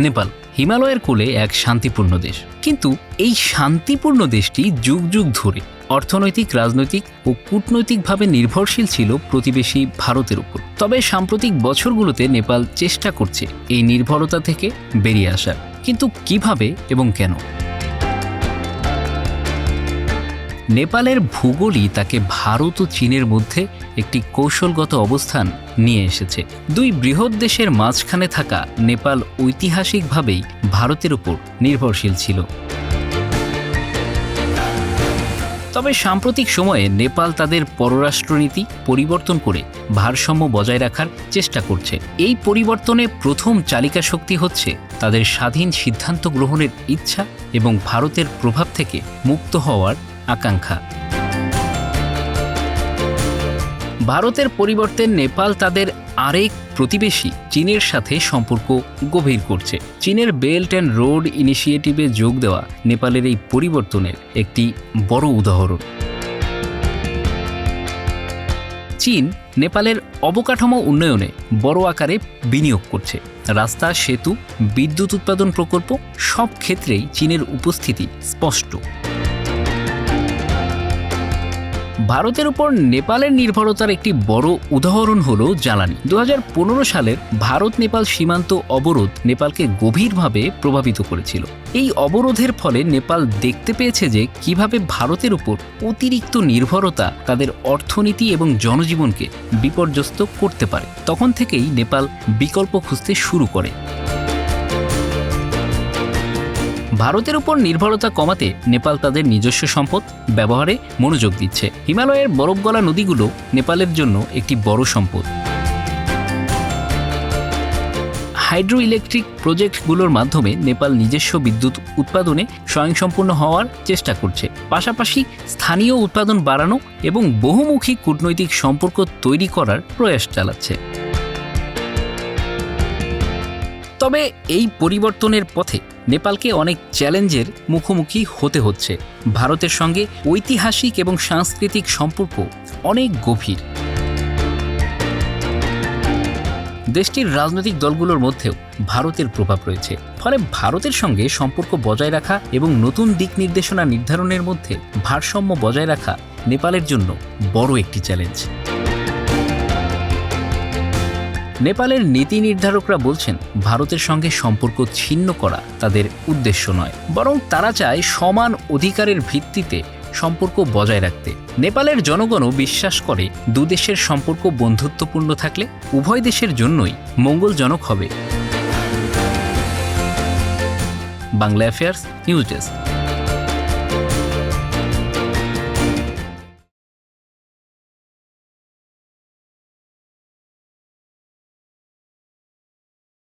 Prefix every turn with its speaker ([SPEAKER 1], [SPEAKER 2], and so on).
[SPEAKER 1] নেপাল, হিমালয়ের কোলে এক শান্তিপূর্ণ দেশ। কিন্তু এই শান্তিপূর্ণ দেশটি যুগ যুগ ধরে অর্থনৈতিক, রাজনৈতিক ও কূটনৈতিকভাবে নির্ভরশীল ছিল প্রতিবেশী ভারতের উপর। তবে সাম্প্রতিক বছরগুলোতে নেপাল চেষ্টা করছে এই নির্ভরতা থেকে বেরিয়ে আসার। কিন্তু কীভাবে এবং কেন? নেপালের ভূগোলই তাকে ভারত ও চীনের মধ্যে একটি কৌশলগত অবস্থান নিয়ে এসেছে। দুই বৃহৎ দেশের মাঝখানে থাকা নেপাল ঐতিহাসিকভাবেই ভারতের উপর নির্ভরশীল ছিল। তবে সাম্প্রতিক সময়ে নেপাল তাদের পররাষ্ট্রনীতি পরিবর্তন করে ভারসাম্য বজায় রাখার চেষ্টা করছে। এই পরিবর্তনে প্রথম চালিকা শক্তি হচ্ছে তাদের স্বাধীন সিদ্ধান্ত গ্রহণের ইচ্ছা এবং ভারতের প্রভাব থেকে মুক্ত হওয়ার আকাঙ্ক্ষা। ভারতের পরিবর্তে নেপাল তাদের আরেক প্রতিবেশী, চীনের সাথে সম্পর্ক গভীর করছে। চীনের বেল্ট অ্যান্ড রোড ইনিশিয়েটিভে যোগ দেওয়া নেপালের এই পরিবর্তনের একটি বড় উদাহরণ। চীন নেপালের অবকাঠামো উন্নয়নে বড় আকারে বিনিয়োগ করছে। রাস্তা, সেতু, বিদ্যুৎ উৎপাদন প্রকল্প সব ক্ষেত্রেই চীনের উপস্থিতি স্পষ্ট। ভারতের উপর নেপালের নির্ভরতার একটি বড় উদাহরণ হল জ্বালানি। দু সালের ভারত নেপাল সীমান্ত অবরোধ নেপালকে গভীরভাবে প্রভাবিত করেছিল। এই অবরোধের ফলে নেপাল দেখতে পেয়েছে যে কীভাবে ভারতের উপর অতিরিক্ত নির্ভরতা তাদের অর্থনীতি এবং জনজীবনকে বিপর্যস্ত করতে পারে। তখন থেকেই নেপাল বিকল্প খুঁজতে শুরু করে। ভারতের উপর নির্ভরতা কমাতে নেপাল তাদের নিজস্ব সম্পদ ব্যবহারে মনোযোগ দিচ্ছে। হিমালয়ের বরফগলা নদীগুলো নেপালের জন্য একটি বড় সম্পদ। হাইড্রো ইলেকট্রিক প্রজেক্টগুলোর মাধ্যমে নেপাল নিজস্ব বিদ্যুৎ উৎপাদনে স্বয়ংসম্পূর্ণ হওয়ার চেষ্টা করছে। পাশাপাশি স্থানীয় উৎপাদন বাড়ানো এবং বহুমুখী কূটনৈতিক সম্পর্ক তৈরি করার প্রয়াস চালাচ্ছে। তবে এই পরিবর্তনের পথে নেপালকে অনেক চ্যালেঞ্জের মুখোমুখি হতে হচ্ছে। ভারতের সঙ্গে ঐতিহাসিক এবং সাংস্কৃতিক সম্পর্ক অনেক গভীর। দেশটির রাজনৈতিক দলগুলোর মধ্যেও ভারতের প্রভাব রয়েছে। ফলে ভারতের সঙ্গে সম্পর্ক বজায় রাখা এবং নতুন দিক নির্দেশনা নির্ধারণের মধ্যে ভারসাম্য বজায় রাখা নেপালের জন্য বড় একটি চ্যালেঞ্জ। নেপালের নীতি নির্ধারকরা বলছেন, ভারতের সঙ্গে সম্পর্ক ছিন্ন করা তাদের উদ্দেশ্য নয়, বরং তারা চায় সমান অধিকারের ভিত্তিতে সম্পর্ক বজায় রাখতে। নেপালের জনগণও বিশ্বাস করে, দুদেশের সম্পর্ক বন্ধুত্বপূর্ণ থাকলে উভয় দেশের জন্যই মঙ্গলজনক হবে। Bangla affairs news desk